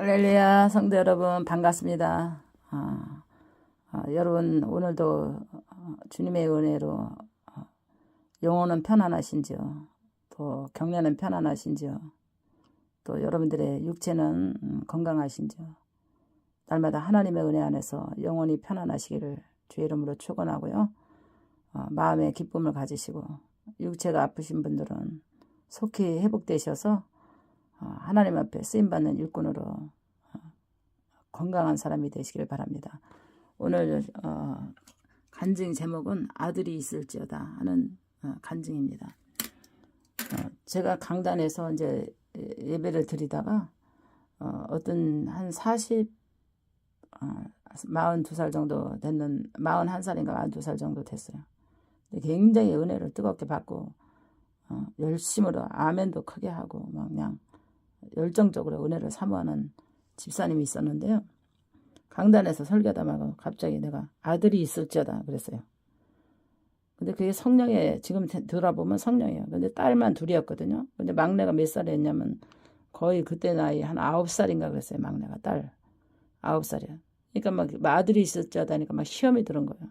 할렐루야 성도 여러분 반갑습니다. 아, 아, 여러분 오늘도 어, 주님의 은혜로 어, 영혼은 편안하신지요. 또 경련은 편안하신지요. 또 여러분들의 육체는 음, 건강하신지요. 날마다 하나님의 은혜 안에서 영혼이 편안하시기를 주의 이름으로 축원하고요. 어, 마음의 기쁨을 가지시고 육체가 아프신 분들은 속히 회복되셔서 어, 하나님 앞에 쓰임받는 일꾼으로 어, 건강한 사람이 되시길 바랍니다. 오늘 어, 간증 제목은 아들이 있을지어다 하는 간증입니다. 제가 강단에서 이제 예배를 드리다가 어 떤 한 40, 42살 정도 됐는, 41살인가 42살 정도 됐어요. 굉장히 은혜를 뜨겁게 받고 열심으로 아멘도 크게 하고 막 그냥 열정적으로 은혜를 사모하는 집사님이 있었는데요. 강단에서 설교하다 말고 갑자기 내가 아들이 있을지어다 그랬어요. 근데 그게 성령에 지금 들어보면 성령이에요. 근데 딸만 둘이었거든요. 근데 막내가 몇 살이었냐면 거의 그때 나이 한 아홉 살인가 그랬어요. 막내가 딸 아홉 살이야. 그러니까 막 아들이 있을지어다 하니까 막 시험이 들은 거예요.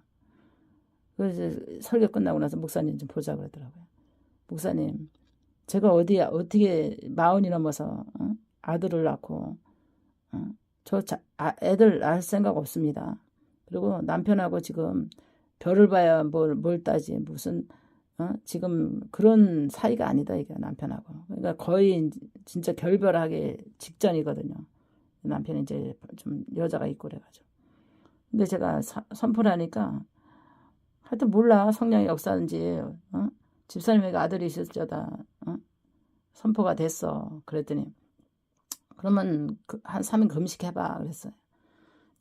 그래서 설교 끝나고 나서 목사님 좀 보자 그러더라고요. 목사님 제가 어디야 어떻게 마흔이 넘어서 어? 아들을 낳고 어? 저 자, 아, 애들 낳을 생각 없습니다. 그리고 남편하고 지금 별을 봐야 뭘, 뭘 따지 무슨 어? 지금 그런 사이가 아니다 이게 남편하고 그러니까 거의 진짜 결별하기 직전이거든요. 남편이 이제 좀 여자가 있고 그래가지고 근데 제가 사, 선포를 하니까 하여튼 몰라 성령의 역사인지 어? 집사님에게 아들이 어? 선포가 됐어. 그랬더니 그러면 그한 3일 금식해봐 그랬어요.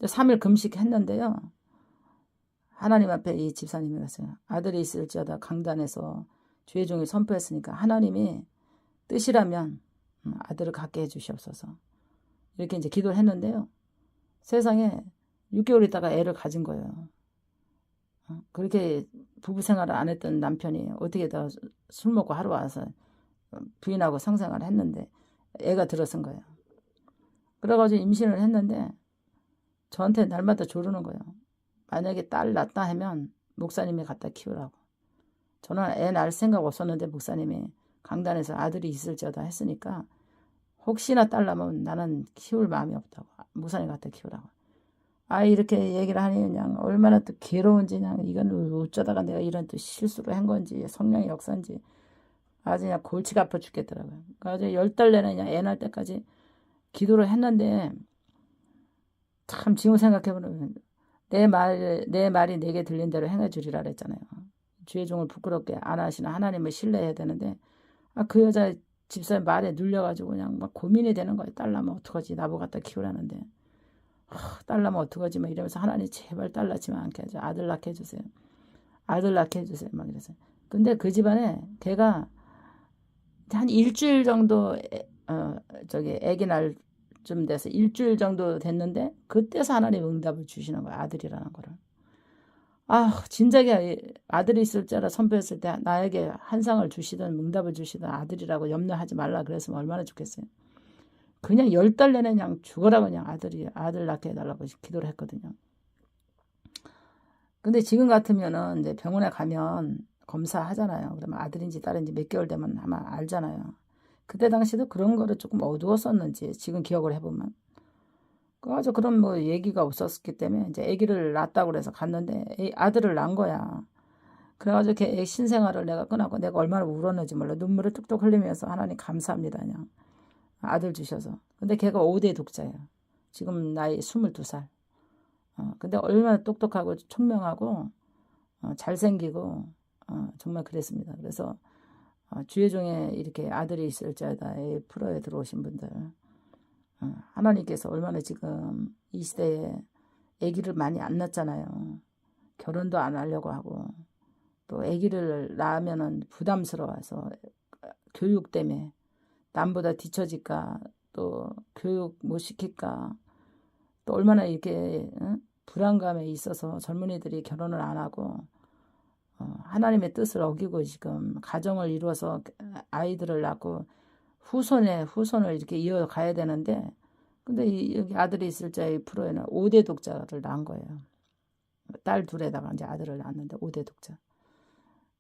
3일 금식했는데요. 하나님 앞에 이 집사님이 갔어요. 아들이 있을지어다 강단에서 주의 종이 선포했으니까 하나님이 뜻이라면 음, 아들을 갖게 해주시옵소서. 이렇게 이제 기도를 했는데요. 세상에 6개월 있다가 애를 가진 거예요. 어, 그렇게 부부 생활을 안 했던 남편이 어떻게 다 술 먹고 하루 와서 부인하고 성생활을 했는데 애가 들어선 거예요. 그래가지고 임신을 했는데 저한테 날마다 조르는 거예요. 만약에 딸 낳다 하면 목사님이 갖다 키우라고. 저는 애 낳을 생각 없었는데 목사님이 강단에서 아들이 있을지어다 했으니까 혹시나 딸 낳으면 나는 키울 마음이 없다고. 목사님 갖다 키우라고. 아 이렇게 얘기를 하니 그냥 얼마나 또 괴로운지 그냥 이건 어쩌다가 내가 이런 또 실수를 한 건지 성령의 역사인지 아주 그냥 골치가 아파 죽겠더라고요. 그래서 열 달 내내 그냥 애 낳을 때까지 기도를 했는데 참 지금 생각해보면 내 말, 내 말이 내게 들린 대로 행해주리라 그랬잖아요. 주의 종을 부끄럽게 안 하시는 하나님을 신뢰해야 되는데 아, 그 여자 집사의 말에 눌려가지고 그냥 막 고민이 되는 거예요. 딸 낳으면 어떡하지? 나보 갖다 키우라는데 아, 딸 낳으면 어떡하지? 막 이러면서 하나님 제발 딸 낳지만 않게 하죠. 아들 낳게 해주세요. 아들 낳게 해주세요. 막 이래서 근데 그 집안에 걔가 한 일주일 정도 어 저기 아기 날 쯤 돼서 일주일 정도 됐는데 그때서 하나님 응답을 주시는 거야 아들이라는 거를. 아 진작에 아들이 있을 때라 선포했을 때 나에게 한 상을 주시든 응답을 주시든 아들이라고 염려하지 말라 그랬으면 얼마나 좋겠어요. 그냥 열 달 내내 그냥 죽어라 그냥 아들이 아들 낳게 해달라고 기도를 했거든요. 근데 지금 같으면은 이제 병원에 가면 검사하잖아요. 그러면 아들인지 딸인지 몇 개월 되면 아마 알잖아요. 그때 당시도 그런 거를 조금 어두웠었는지 지금 기억을 해보면 그래가지고 그런 뭐 얘기가 없었기 때문에 이제 아기를 낳았다고 그래서 갔는데 아들을 낳은 거야. 그래가지고 걔 신생아를 내가 끊었고 내가 얼마나 울었는지 몰라 눈물을 뚝뚝 흘리면서 하나님 감사합니다 그냥 아들 주셔서 근데 걔가 5대 독자예요. 지금 나이 22살. 어, 근데 얼마나 똑똑하고 총명하고 어, 잘생기고 어, 정말 그랬습니다. 그래서 어, 주의 종에 이렇게 아들이 있을지어다의 프로에 들어오신 분들 어, 하나님께서 얼마나 지금 이 시대에 아기를 많이 안 낳잖아요. 결혼도 안 하려고 하고 또 아기를 낳으면은 부담스러워서 교육 때문에 남보다 뒤처질까 또 교육 못 시킬까 또 얼마나 이렇게 불안감에 있어서 젊은이들이 결혼을 안 하고 어, 하나님의 뜻을 어기고 지금 가정을 이루어서 아이들을 낳고 후손에 후손을 이렇게 이어가야 되는데 근데 이, 여기 아들이 있을 자의 프로에는 5대 독자를 낳은 거예요. 딸 둘에다가 이제 아들을 낳았는데 5대 독자.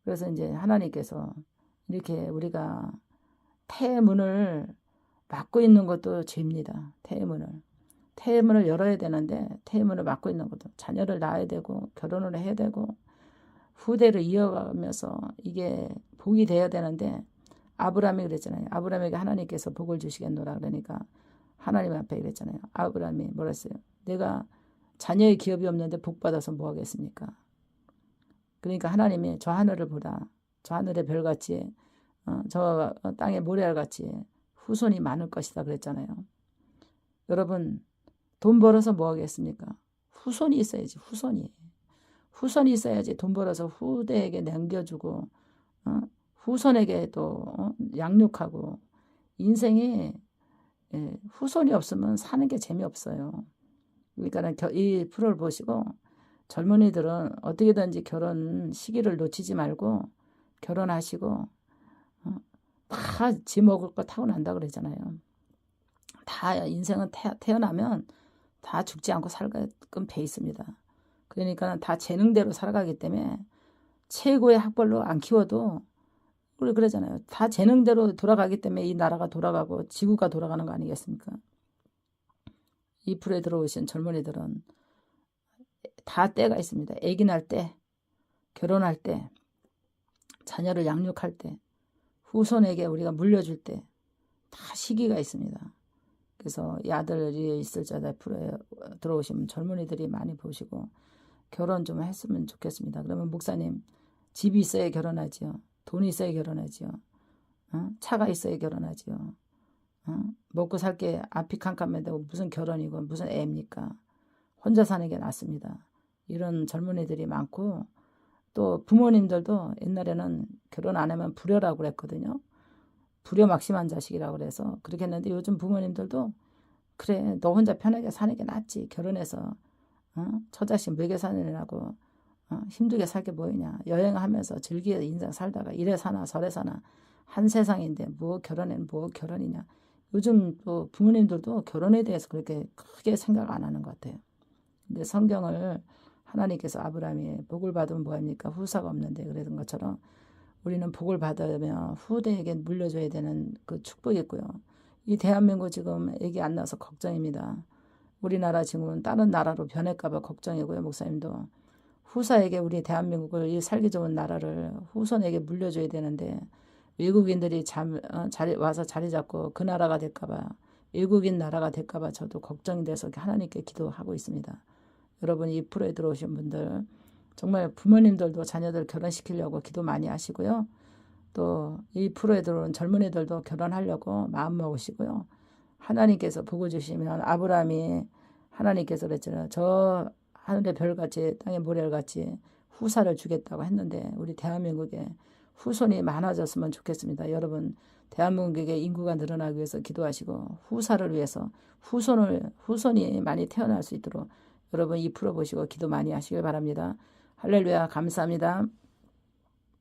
그래서 이제 하나님께서 이렇게 우리가 태문을 막고 있는 것도 죄입니다. 태문을. 태문을 열어야 되는데 태문을 막고 있는 것도 자녀를 낳아야 되고 결혼을 해야 되고 후대를 이어가면서 이게 복이 돼야 되는데 아브라함이 그랬잖아요. 아브라함에게 하나님께서 복을 주시겠노라 그러니까 하나님 앞에 그랬잖아요. 아브라함이 뭐랬어요? 내가 자녀의 기업이 없는데 복 받아서 뭐 하겠습니까? 그러니까 하나님이 저 하늘을 보라. 저 하늘의 별같이 어, 저 땅의 모래알같이 후손이 많을 것이다 그랬잖아요. 여러분 돈 벌어서 뭐 하겠습니까? 후손이 있어야지 후손이. 후손이 있어야지 돈 벌어서 후대에게 남겨주고 어? 후손에게 또 어? 양육하고 인생에 예, 후손이 없으면 사는 게 재미없어요. 그러니까 이 프로를 보시고 젊은이들은 어떻게든지 결혼 시기를 놓치지 말고 결혼하시고 어, 다지 먹을 거 타고 난다 그러잖아요. 다 인생은 태, 어나면 다 죽지 않고 살게끔 돼 있습니다. 그러니까 다 재능대로 살아가기 때문에 최고의 학벌로 안 키워도 우리 그러잖아요. 다 재능대로 돌아가기 때문에 이 나라가 돌아가고 지구가 돌아가는 거 아니겠습니까? 이 풀에 들어오신 젊은이들은 다 때가 있습니다. 아기 날 때, 결혼할 때, 자녀를 양육할 때, 후손에게 우리가 물려줄 때, 다 시기가 있습니다. 그래서 이 아들이 있을 자들 풀에 들어오시면 젊은이들이 많이 보시고 결혼 좀 했으면 좋겠습니다. 그러면 목사님 집이 있어야 결혼하지요. 돈이 있어야 결혼하지요. 어? 차가 있어야 결혼하지요. 어? 먹고 살 게 앞이 캄캄해도 무슨 결혼이고 무슨 애입니까? 혼자 사는 게 낫습니다. 이런 젊은이들이 많고 또 부모님들도 옛날에는 결혼 안 하면 불효라고 그랬거든요. 불효 막심한 자식이라고 그래서 그렇게 했는데 요즘 부모님들도 그래 너 혼자 편하게 사는 게 낫지 결혼해서 어? 처자식 먹여 사느라고 어? 힘들게 살게 뭐이냐 여행하면서 즐기게 인생 살다가 이래 사나 저래 사나 한 세상인데 뭐 결혼은 뭐 결혼이냐 요즘 또 부모님들도 결혼에 대해서 그렇게 크게 생각 안 하는 것 같아요. 근데 성경을 하나님께서 아브라함이 복을 받으면 뭐합니까? 후사가 없는데 그랬던 것처럼 우리는 복을 받으면 후대에게 물려줘야 되는 그 축복이 있고요. 이 대한민국 지금 애기 안 나서 걱정입니다. 우리나라 지금은 다른 나라로 변할까봐 걱정이고요. 목사님도 후사에게 우리 대한민국을 이 살기 좋은 나라를 후손에게 물려줘야 되는데 외국인들이 잠, 어, 자리, 와서 자리 잡고 그 나라가 될까봐 외국인 나라가 될까봐 저도 걱정이 돼서 하나님께 기도하고 있습니다. 여러분 이 프로에 들어오신 분들 정말 부모님들도 자녀들 결혼시키려고 기도 많이 하시고요. 또 이 프로에 들어온 젊은이들도 결혼하려고 마음 먹으시고요. 하나님께서 보고 주시면 아브라함이 하나님께서 그랬잖아요. 저 하늘의 별같이 땅의 모래같이 후사를 주겠다고 했는데 우리 대한민국에 후손이 많아졌으면 좋겠습니다. 여러분 대한민국의 인구가 늘어나기 위해서 기도하시고 후사를 위해서 후손을 후손이 많이 태어날 수 있도록 여러분 이 프로 보시고 기도 많이 하시길 바랍니다. 할렐루야 감사합니다.